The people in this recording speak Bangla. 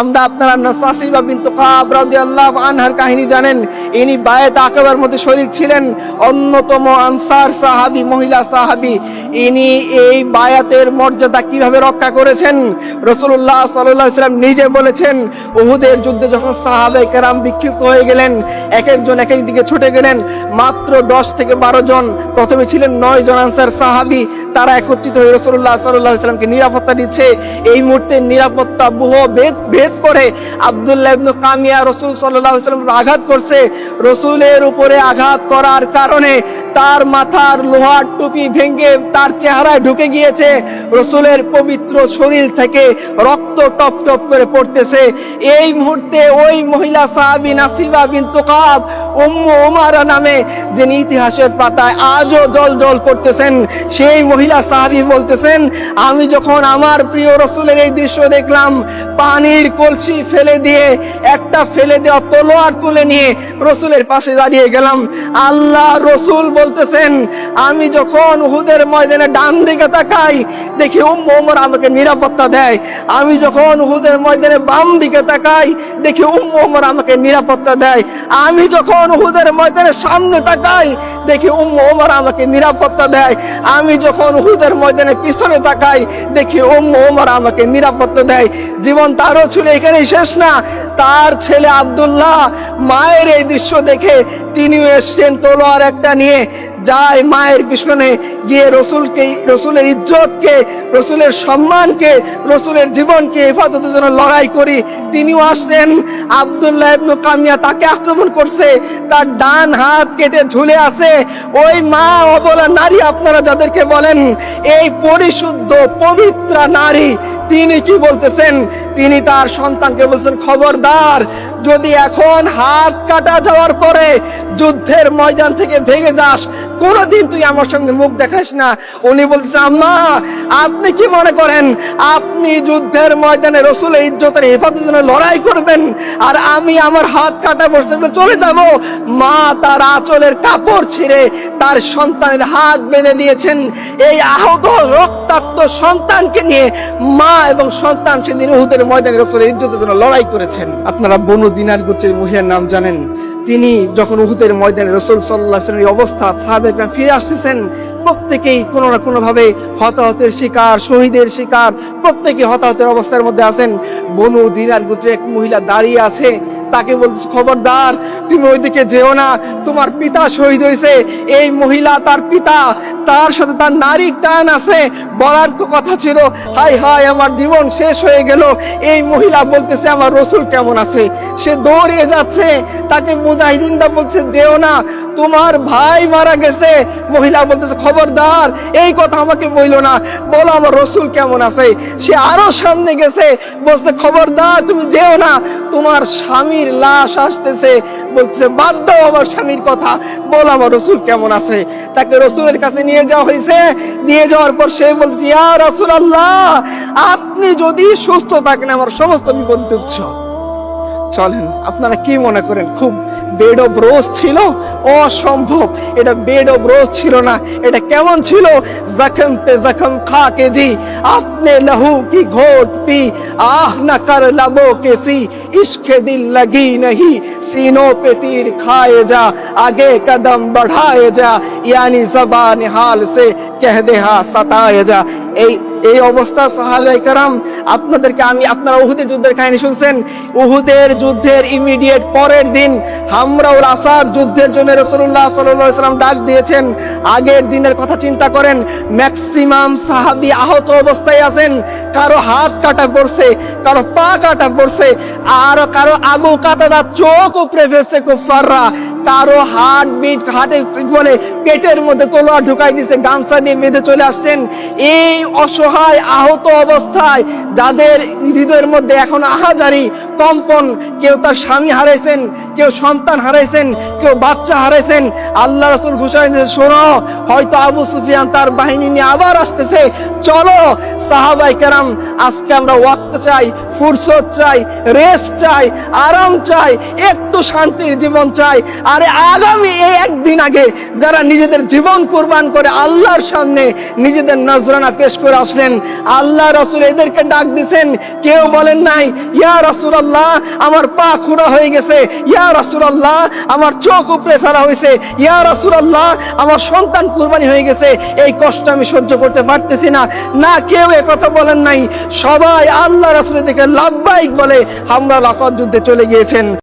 আমরা আপনারা নাসাসিবা বিনতু কাব রাদিয়াল্লাহু আনহার কাহিনী জানেন। ইনি বায়াত আকাবার মধ্যে শরীক ছিলেন, অন্যতম আনসার সাহাবী, মহিলা সাহাবী। ইনি এই বায়াতের মর্যাদা কীভাবে রক্ষা করেছেন? রসুল্লাহ সাল্লাম নিজে বলেছেন, উহুদের যুদ্ধে যখন সাহাবে কেরাম বিক্ষিপ্ত হয়ে গেলেন, এক একজন এক এক দিকে ছুটে গেলেন, মাত্র দশ থেকে বারো জন। প্রথমে ছিলেন নয় জন আনসার সাহাবি তারা একত্রিত হয়ে রসুল্লাহ সাল্লাহ ইসলামকে নিরাপত্তা দিচ্ছে। এই মুহূর্তে নিরাপত্তা বহু ভেদ ভেদ করে আবদুল্লাহ ইবনু কামিয়া রসুল সাল্লাহ সাল্লাম আঘাত করছে। রসুলের উপরে আঘাত করার কারণে তার মাথার লোহার টুপি ভেঙে তার চেহারায় ঢুকে গিয়েছে। রসুলের পবিত্র শরীর থেকে রক্ত টপ টপ করে পড়তেছে। এই মুহূর্তে ওই মহিলা সাহাবি নাসিবা বিন তুকাব উম্মু উমারা নামে যিনি ইতিহাসের পাতায় আজও জল জল করতেছেন, সেই মহিলা সাহাবি বলতেছেন, আমি যখন আমার প্রিয় রসুলের এই দৃশ্য দেখলাম পানির কলসি ফেলে দিয়ে, একটা ফেলে দেওয়া তলোয়ার তুলে নিয়ে রসুলের পাশে দাঁড়িয়ে গেলাম। আল্লাহ রসুল বলতেছেন, আমি যখন উহুদের ময়দানে ডান দিকে তাকাই, দেখি উম্ম ওমর আমাকে নিরাপত্তা দেয়। আমি যখন উহুদের ময়দানে বাম দিকে তাকাই, দেখি উম্ম ওমর আমাকে নিরাপত্তা দেয়। আমি যখন উহুদের ময়দানে সামনে তাকাই দেখি উম্ম ওমর আমাকে নিরাপত্তা দেয়। আমি যখন হুদের ময়দানে পিছনে তাকাই, দেখি উম্ম ওমর আমাকে নিরাপত্তা দেয়। জীবন তারও ছিল এখানেই শেষ না। তার ছেলে আবদুল্লাহ মায়ের এই দৃশ্য দেখে তিনিও এসছেন তোলোয়ার একটা নিয়ে। যায় মায়ের পিছনে গিয়ে রসুলকে, রসুলের ইজ্জতকে, রসুলের সম্মানকে, রসুলের জীবনকে হেফাজতের জন্য লড়াই করি। তিনিও আসছেন। আব্দুল্লাহ ইবনু কামিয়া তাকে আক্রমণ করছে। তার ডান হাত কেটে ঝুলে আছে। ওই মা অবলা নারী আপনারা যাদেরকে বলেন, এই পরিশুদ্ধ, পবিত্র নারী, তিনি কি বলতেছেন? তিনি তার সন্তানকে বলছেন, খবরদার, যদি এখন হাত কাটা যাওয়ার পরে যুদ্ধের ময়দান থেকে ভেঙে যাস কোনোদিন তুই আমার সঙ্গে মুখ দেখাস না। উনি বলতেছে, আম্মা, আপনি কি মনে করেন? আপনি যুদ্ধের ময়দানে রসুলের ইজ্জতের হেফাজতের জন্য লড়াই করবেন আর আমি আমার হাত কাটা বসে চলে যাব? মা তার আঁচলের কাপড় ছিঁড়ে তার সন্তানের হাত বেঁধে দিয়েছেন। এই আহত, রক্তাক্ত সন্তানকে নিয়ে মা এবং সন্তান সেদিন উহুদের ময়দানে রসুলের ইজ্জতের জন্য লড়াই করেছেন। আপনারা বনু দিনার গোত্রের মহিলার নাম জানেন। তিনি যখন উহুদের ময়দানে রসুল সাল্লাহ অবস্থা সাহাবেকরা ফিরে আসতেছেন, প্রত্যেকেই কোনো না কোনোভাবে হতাহতের শিকার, শহীদের শিকার প্রত্যেকে হতাহতের অবস্থার মধ্যে আছেন। বনু দিনার গোত্রের এক মহিলা দাঁড়িয়ে আছে তাকে বলছে খবরদার, তুমি ওইদিকে যেও না। তোমার পিতা শহীদ হয়েছে। এই মহিলা তার পিতা, তার সাথে তার নারীর টান আছে। বলার তো কথা ছিল। হাই হাই আমার জীবন শেষ হয়ে গেল। এই মহিলা বলতেছে, আমার রসুল কেমন আছে? সে দৌড়িয়ে যাচ্ছে। তাকে মুজাহিদিনরা বলছে, যেও না। তোমার ভাই মারা গেছে। মহিলা বলতেছে, খবরদার, এই কথা আমাকে বইলো না। বলো আমার রসুল কেমন আছে? সে আরও সামনে গেছে, বলছে, খবরদার, তুমি যেও না। তোমার স্বামীর লাশ আসতেছে। বলছে বাদ দাও আমার স্বামীর কথা। বল আমার রসুল কেমন আছে? তাকে রসুলের কাছে নিয়ে যাওয়া হয়েছে। নিয়ে যাওয়ার পর সে বলছে, ইয়া রসুল আল্লাহ আপনি যদি সুস্থ থাকেন, আমার সমস্ত বিপদ উৎস। চলেন, আপনারা কি মনে করেন? খুব বেড অফ রোজ ছিল অসম্ভব এটা বেড অফ রোজ ছিল না এটা কেমন ছিল জখম পে জখম খা কে জি আপনে লহু কি ঘোট পি আহ না কর লবো के सी इश्क दिल लगी नहीं सीनों पे तीर खाए जा आगे कदम बढ़ाए जा यानी जबान हाल से कह दे हा सताए जा এই এই অবস্থা সাহাবাই কারাম আপনাদেরকে আমি আপনারা উহুদের যুদ্ধের কাহিনী শুনছেন উহুদের যুদ্ধের ইমিডিয়েট পরের দিন হামরাউল আসাদ যুদ্ধের জন্য রসুল্লাহ সাল্লাম ডাক দিয়েছেন। আগের দিনের কথা চিন্তা করেন, ম্যাক্সিমাম সাহাবি আহত অবস্থায় আছেন, কারও হাত কাটা পড়ছে, কারও পা কাটা পড়ছে, আর কারও আবু কাটাটা চোখ উপরে ফেলছে কুফাররা কারও হার্ট বিট, হার্টে কি বলে পেটের মধ্যে তলোয়ার ঢুকাই দিছে গামছা দিয়ে বেঁধে চলে আসছেন। এই অসহায় আহত অবস্থায় যাদের হৃদয়ের মধ্যে এখন আহাজারি কম্পন কেউ তার স্বামী হারাইছেন, কেউ সন্তান হারাইছেন, কেউ বাচ্চা হারাইছেন, আল্লাহ রসুল দিয়েছে, শোনো, হয়তো আবু সুফিয়ান তার বাহিনী নিয়ে আবার আসতেছে। চলো, সাহাবাই কেরাম, আজকে আমরা ওয়াক্ত চাই, ফুরসত চাই, রেস্ট চাই, আরাম চাই, একটু শান্তির জীবন চাই। আরে আগামী এই একদিন আগে যারা নিজেদের জীবন কোরবান করে আল্লাহর সামনে নিজেদের নজরানা পেশ করে আসলেন, আল্লাহ রসুল এদেরকে ডাক দিছেন কেউ বলেন নাই, ইয়া রসুলাল্লাহ, আমার পা খুঁড়া হয়ে গেছে। ইয়া রসুলাল্লাহ, আমার চোখ উপরে ফেলা হয়েছে। ইয়া রসুলাল্লাহ, আমার সন্তান কুরবানি হয়ে গেছে। এই কষ্ট আমি সহ্য করতে পারতেছি না। না, কেউ কথা বলেন নাই। সবাই আল্লাহ রাসুলের দিকে লাভবাহিক বলে, হামরা রাসার যুদ্ধে চলে গিয়েছেন।